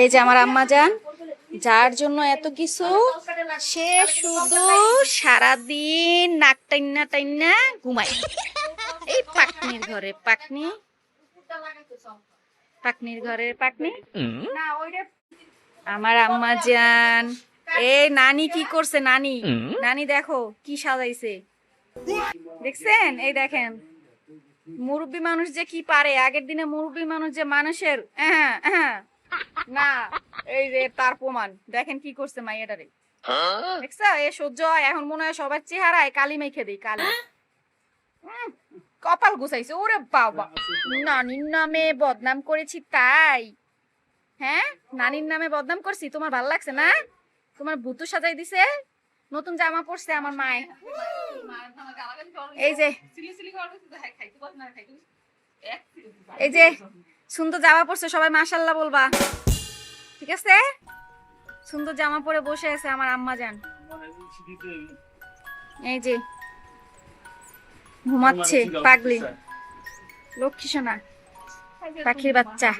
এই যে আমার আম্মা যান যার জন্য এত কিছু সে শুধু সারাদিন নাক টাইনা টাইনা ঘুমায়। এই পাকনির ঘরে পাকনি? পাকনির ঘরে পাকনি? আমার আম্মা যান। এই নানি কি করছে নানি? নানি দেখো কি সাজাইছে। দেখছেন? এই দেখেন। মুরব্বী মানুষ যে কি পারে? আগের দিনে মুরব্বী মানুষ যে মানুষের আহা, আহা, না এই যে তার প্রমাণ। দেখেন কি করছে মাইয়াটারে। এ সহ্য হয়। এখন মনে হয় সবার চেহারায় কালি মেখে দিই কালি। কপাল গুছাইছে। ওরে বাবা। নানির নামে বদনাম করেছি তাই। হ্যাঁ? নানির নামে বদনাম করছি? তোমার ভালো লাগছে না? তোমার ভুতু সাজাই দিছে? নতুন জামা পরছে আমার মায়ে। এই যে। এই যে, সুন্দর জামা পরছে, সবাই মাশাল্লাহ বলবা। ঠিক আছে? সুন্দর জামা পরে বসে আছে আমার আম্মা যান এই যে, ঘুমাচ্ছে, পাগলি। লক্ষ্মী সোনা, পাখির বাচ্চা।